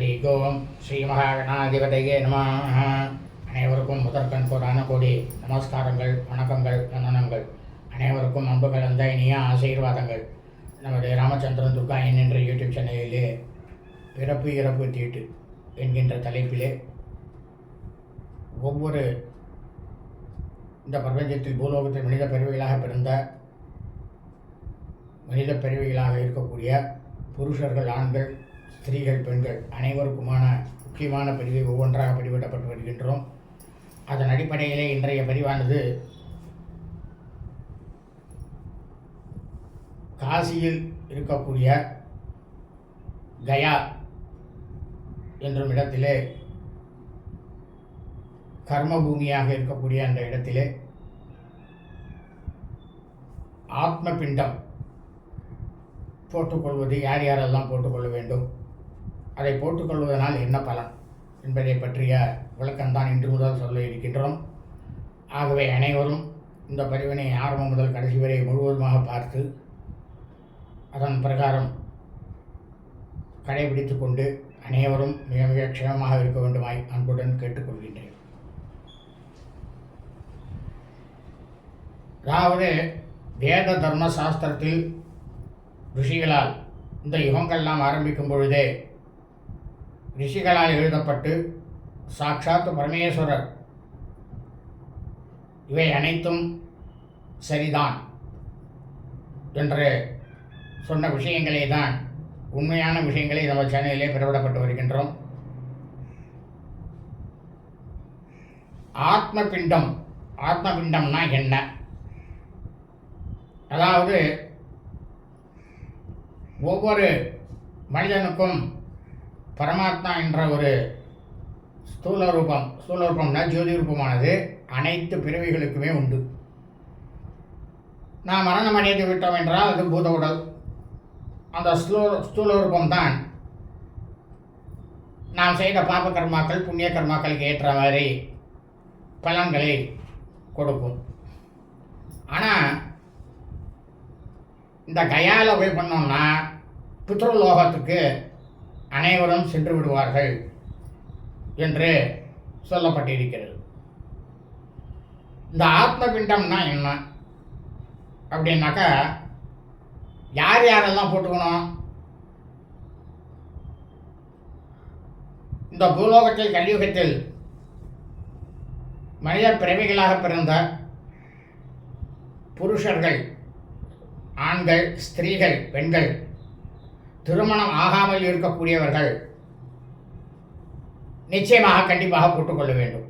ஹரி ஓம் ஸ்ரீ மகாகணாதிபதையே நம. அனைவருக்கும் முதற்கண் கோடான கோடி நமஸ்காரங்கள் வணக்கங்கள் வந்தனங்கள் அனைவருக்கும் அன்பு கலந்த இனிய ஆசீர்வாதங்கள். நமது ராமச்சந்திரன் துர்கா என்ற யூடியூப் சேனலிலே பிறப்பு இறப்பு தீட்டு என்கின்ற தலைப்பிலே ஒவ்வொரு இந்த பிரபஞ்சத்தில் பூலோகத்தில் மனித பிறவிகளாக பிறந்த மனித பிறவிகளாக இருக்கக்கூடிய புருஷர்கள் ஆண்கள் ஸ்திரீகள் பெண்கள் அனைவருக்குமான முக்கியமான பிரிவை ஒவ்வொன்றாக பதிவிடப்பட்டு வருகின்றோம். அதன் அடிப்படையிலே இன்றைய பதிவானது காசியில் இருக்கக்கூடிய கயா என்றும் இடத்திலே கர்மபூமியாக இருக்கக்கூடிய அந்த இடத்திலே ஆத்ம பிண்டம் போட்டுக்கொள்வது யார் யாரெல்லாம் போட்டுக்கொள்ள வேண்டும்? அதை போட்டுக்கொள்வதனால் என்ன பலன்? என்பதை பற்றிய விளக்கம்தான் இன்று முதல் சொல்ல இருக்கின்றோம். ஆகவே அனைவரும் இந்த பதிவினை ஆரம்பம் முதல் கடைசி வரை முழுவதுமாக பார்த்து அதன் பிரகாரம் கடைபிடித்து கொண்டு அனைவரும் மிக மிக க்ஷேமமாக இருக்க வேண்டுமாய் அன்புடன் கேட்டுக்கொள்கின்றேன். அதாவது வேத தர்ம சாஸ்திரத்தில் ரிஷிகளால் இந்த யுகங்கள்லாம் ஆரம்பிக்கும் பொழுதே ரிஷிகளால் எழுதப்பட்டு சாட்சாத் பரமேஸ்வரர். இவை அனைத்தும் சரிதான் என்று சொன்ன விஷயங்களே தான் உண்மையான விஷயங்களை நம்ம சேனலிலே பிறவிடப்பட்டு வருகின்றோம். ஆத்ம பிண்டம் ஆத்ம பிண்டம்னா என்ன? அதாவது ஒவ்வொரு மனிதனுக்கும் பரமாத்மா என்ற ஒரு ஸ்தூல ரூபம் ஸ்தூல ரூபம்னா ஜோதி ரூபமானது அனைத்து பிறவிகளுக்குமே உண்டு. நாம் மரணம் அடைந்து விட்டோம் என்றால் அது பூத உடல். அந்த ஸ்லோ ஸ்தூல ரூபம்தான் நாம் செய்த பாப கர்மாக்கள் புண்ணிய கர்மாக்களுக்கு ஏற்ற மாதிரி பலன்களை கொடுக்கும். ஆனால் இந்த கயாவில் போய் பண்ணோம்னா பித்ருலோகத்துக்கு அனைவரும் சென்று விடுவார்கள் என்று சொல்லப்பட்டிருக்கிறது. இந்த ஆத்ம பிண்டம்னா என்ன? அப்படின்னாக்கா யார் யாரெல்லாம் போட்டுக்கணும்? இந்த பூலோகத்தில் கலியுகத்தில் மனித பிறவிகளாக பிறந்த புருஷர்கள் ஆண்கள் ஸ்திரீகள் பெண்கள் திருமணம் ஆகாமல் இருக்கக்கூடியவர்கள் நிச்சயமாக கண்டிப்பாக போட்டுக்கொள்ள வேண்டும்.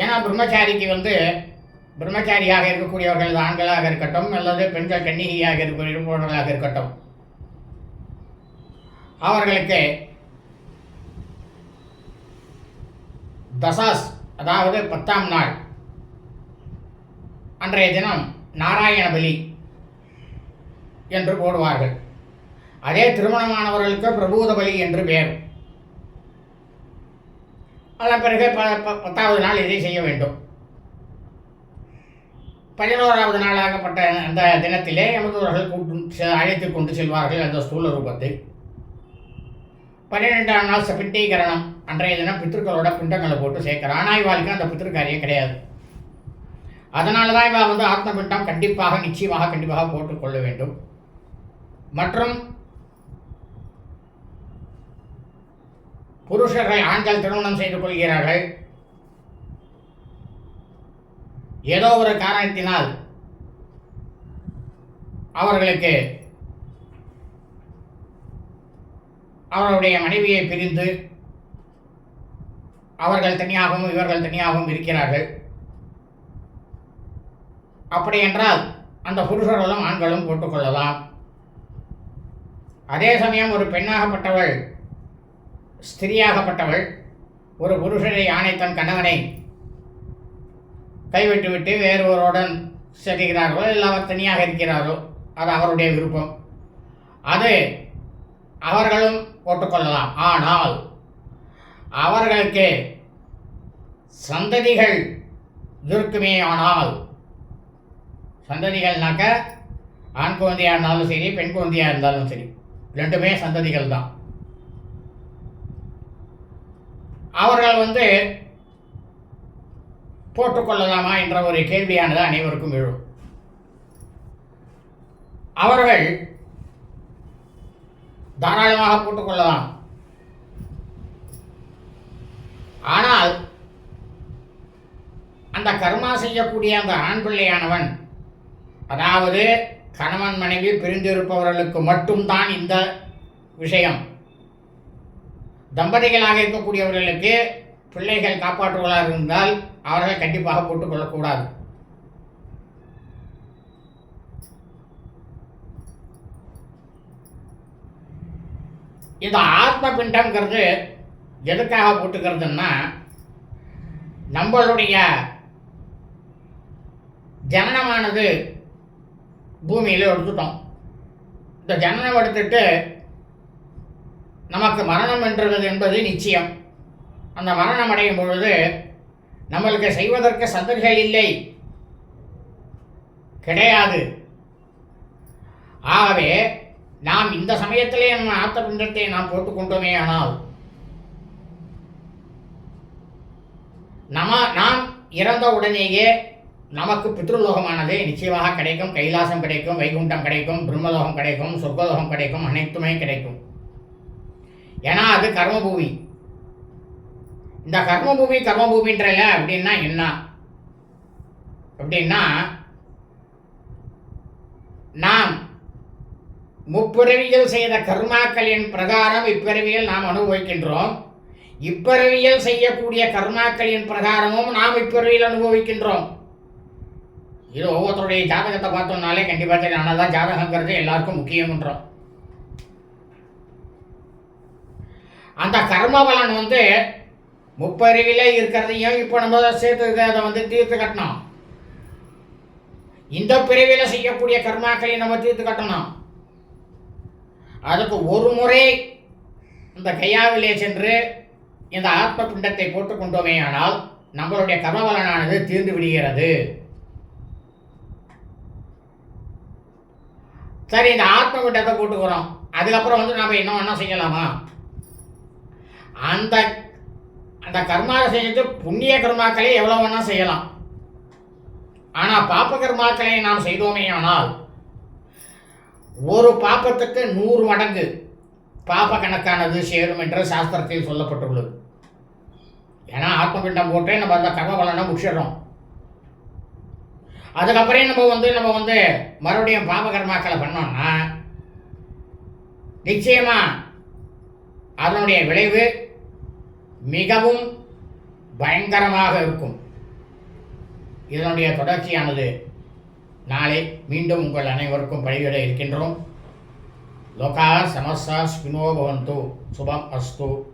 ஏன்னா பிரம்மச்சாரிக்கு வந்து பிரம்மச்சாரியாக இருக்கக்கூடியவர்கள் ஆண்களாக இருக்கட்டும் அல்லது பெண்கள் கன்னிகையாக இருப்பவர்களாக இருக்கட்டும். அவர்களுக்கு தசாஸ் அதாவது பத்தாம் நாள் அன்றைய தினம் நாராயண பலி என்று போடுவார்கள். அதே திருமணமானவர்களுக்கு பிரபூத பலி என்று பெயர் அதன் பிறகு ப ப- பத்தாவது நாள் இதை செய்ய வேண்டும். பதினோராவது நாளாகப்பட்ட அந்த தினத்திலே எமதூரர்கள் கூட்டு அழைத்து கொண்டு செல்வார்கள் அந்த ஸ்தூல ரூபத்தை. பன்னிரெண்டாம் நாள் பிண்டீகரணம் அன்றைய தினம் பித்திருக்களோட பிண்டங்களை போட்டு சேர்க்கிற ஆனாய்வாளுக்கு அந்த பித்திருக்காரியே கிடையாது. அதனால தான் இவன் வந்து ஆத்மபிண்டம் கண்டிப்பாக நிச்சயமாக கண்டிப்பாக போட்டுக்கொள்ள வேண்டும். மற்றும் புருஷர்கள் ஆண்கள் திருமணம் செய்து கொள்கிறார்கள். ஏதோ ஒரு காரணத்தினால் அவர்களுக்கு அவர்களுடைய மனைவியை பிரிந்து அவர்கள் தனியாகவும் இவர்கள் தனியாகவும் இருக்கிறார்கள். அப்படி என்றால் அந்த புருஷர்களும் ஆண்களும் போட்டுக்கொள்ளலாம். அதே சமயம் ஒரு பெண்ணாகப்பட்டவள் ஸ்திரியாகப்பட்டவள் ஒரு புருஷனை ஆணை தன் கணவனை கைவிட்டுவிட்டு வேறு ஒருவருடன் செல்கிறார்களோ இல்லை அவர் தனியாக இருக்கிறாரோ அது அவருடைய விருப்பம். அது அவர்களும் போட்டுக்கொள்ளலாம். ஆனால் அவர்களுக்கு சந்ததிகள் இருக்குமே ஆனால் சந்ததிகள்னாக்க ஆண் குழந்தையாக இருந்தாலும் சரி பெண் குழந்தையாக இருந்தாலும் சரி ரெண்டுமே சந்ததிகள் தான். அவர்கள் வந்து போட்டுக்கொள்ளலாமா என்ற ஒரு கேள்வியானது அனைவருக்கும் எழும். அவர்கள் தாராளமாக போட்டுக்கொள்ளலாம் ஆனால் அந்த கர்மா செய்யக்கூடிய அந்த ஆண் பிள்ளையானவன் அதாவது கணவன் மனைவி பிரிந்திருப்பவர்களுக்கு மட்டும்தான் இந்த விஷயம். தம்பதிகளாக இருக்கக்கூடியவர்களுக்கு பிள்ளைகள் காப்பாற்றுவதாக இருந்தால் அவர்கள் கண்டிப்பாக போட்டுக்கொள்ளக்கூடாது இந்த ஆத்ம பிண்டம்ங்கிறது எதுக்காக போட்டுக்கிறதுன்னா நம்மளுடைய ஜனனமானது பூமியில் எடுத்துட்டோம். இந்த ஜனனம் எடுத்துட்டு நமக்கு மரணம் என்றது என்பது நிச்சயம். அந்த மரணம் அடையும் பொழுது நம்மளுக்கு செய்வதற்கு சந்ததிகள் இல்லை. கிடையாது. ஆகவே நாம் இந்த சமயத்திலே நம்ம ஆத்தபிண்டத்தை நாம் போட்டுக்கொண்டோமே ஆனால் நம்ம நாம் இறந்த உடனேயே நமக்கு பித்ருலோகமானது நிச்சயமாக கிடைக்கும் கைலாசம் கிடைக்கும் வைகுண்டம் கிடைக்கும் பிரம்மலோகம் கிடைக்கும் சொர்க்கலோகம் கிடைக்கும் அனைத்துமே கிடைக்கும். ஏன்னா அது கர்மபூமி. இந்த கர்மபூமி கர்மபூமின்றல அப்படின்னா என்ன? அப்படின்னா நாம் முப்பிறவியில் செய்த கர்மாக்களின் பிரகாரம் இப்பிறவியில் நாம் அனுபவிக்கின்றோம். இப்பிறவியில் செய்யக்கூடிய கர்மாக்களின் பிரகாரமும் நாம் இப்பிறவியில் அனுபவிக்கின்றோம். இது ஒவ்வொருத்தருடைய ஜாதகத்தை பார்த்தோம்னாலே கண்டிப்பாக தெரியும். ஆனால் தான் ஜாதகங்கிறது எல்லாருக்கும் முக்கியம்ன்றோம். அந்த கர்ம பலன் வந்து முப்பறிவிலே இருக்கிறதையும் இப்போ நம்ம சேர்த்து அதை வந்து தீர்த்து கட்டணும். இந்த பிரிவில் செய்யக்கூடிய கர்மாக்களை நம்ம தீர்த்து கட்டணும். அதுக்கு ஒரு முறை இந்த கையாவிலே சென்று இந்த ஆத்ம பிண்டத்தை போட்டுக் கொண்டோமே ஆனால் நம்மளுடைய கர்மபலனானது தீர்ந்து விடுகிறது. சரி இந்த ஆத்ம பிண்டத்தை கூட்டுக்கிறோம். அதுக்கப்புறம் வந்து நம்ம என்ன வேணால் செய்யலாமா? அந்த அந்த கர்மாவை செஞ்சுட்டு புண்ணிய கர்மாக்களை எவ்வளோ வேணால் செய்யலாம். ஆனால் பாப்ப கர்மாக்களை நாம் செய்தோமே ஆனால் ஒரு பாப்பத்துக்கு நூறு மடங்கு பாப்ப கணக்கானது சேரும் என்று சாஸ்திரத்தில் சொல்லப்பட்டுள்ளது. ஏன்னா ஆத்மபிண்டம் போட்டு நம்ம அந்த கர்ம பலனை முடிச்சிடுறோம். அதுக்கப்புறம் நம்ம வந்து நம்ம வந்து மறுபடியும் பாபகர்மாக்களை பண்ணோம்னா நிச்சயமா அதனுடைய விளைவு மிகவும் பயங்கரமாக இருக்கும். இதனுடைய தொடர்ச்சியானது நாளை மீண்டும் உங்கள் அனைவருக்கும் பழிவிட இருக்கின்றோம். லோகா சமஸ்தா ஸ்பினோ பவந்து. சுபம் அஸ்து.